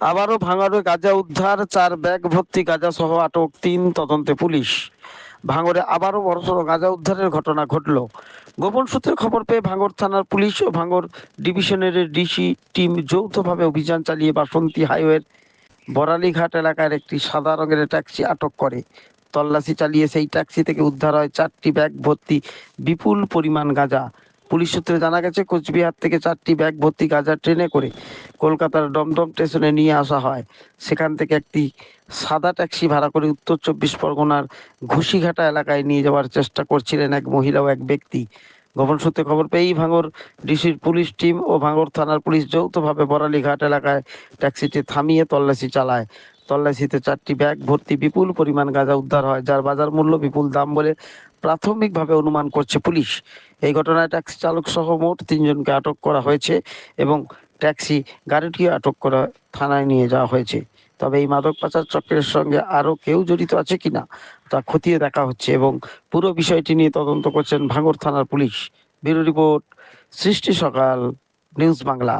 আবারও ভাঙড়ে গাঁজা উদ্ধার, চার ব্যাগ ভর্তি গাঁজা সহ আটক তিন তদন্তে পুলিশ। ভাঙড়ে আবারও বড়সড় গাঁজা উদ্ধারের ঘটনা ঘটল। গোপন সূত্রে খবর পেয়ে ভাঙড় থানার পুলিশ ও ভাঙড় ডিভিশনের ডিসি টিম যৌথভাবে অভিযান চালিয়ে বাসন্তী হাইওয়ের বরালিঘাট এলাকার একটি সাদা রঙের ট্যাক্সি আটক করে। তল্লাশি চালিয়ে সেই ট্যাক্সি থেকে উদ্ধার হয় চারটি ব্যাগ ভর্তি বিপুল পরিমাণ গাঁজা। পুলিশ সূত্রে জানা গেছে, কোচবিহার থেকে চারটি ব্যাগ ভর্তি গাঁজা ট্রেনে করে কলকাতার ডমডম স্টেশনে নিয়ে আসা হয়। সেখান থেকে একটি সাদা ট্যাক্সি ভাড়া করে উত্তর চব্বিশ পরগনার ঘুষিঘাটা এলাকায় নিয়ে যাওয়ার চেষ্টা করছিলেন এক মহিলা ও এক ব্যক্তি। গোপন সূত্রে খবর পেয়েই ভাঙর ডিসির পুলিশ টিম ও ভাঙর থানার পুলিশ যৌথভাবে বরালীঘাট এলাকায় ট্যাক্সিটি থামিয়ে তল্লাশি চালায়। তল্লাশিতে চারটি ব্যাগ ভর্তি বিপুল পরিমাণ গাঁজা উদ্ধার হয়, যার বাজার মূল্য বিপুল দাম বলে প্রাথমিকভাবে অনুমান করছে পুলিশ। এই ঘটনায় ট্যাক্সি চালক সহ মোট তিনজনকে আটক করা হয়েছে এবং ট্যাক্সি গাড়িটিও আটক করা থানায় নিয়ে যাওয়া হয়েছে। তবে এই মাদক পাচার চক্রের সঙ্গে আরও কেউ জড়িত আছে কিনা তা খতিয়ে দেখা হচ্ছে এবং পুরো বিষয়টি নিয়ে তদন্ত করছেন ভাঙর থানার পুলিশ। ব্যুরো রিপোর্ট, সৃষ্টি সকাল, news Bangla.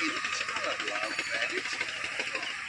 It's not a love man it's faggot.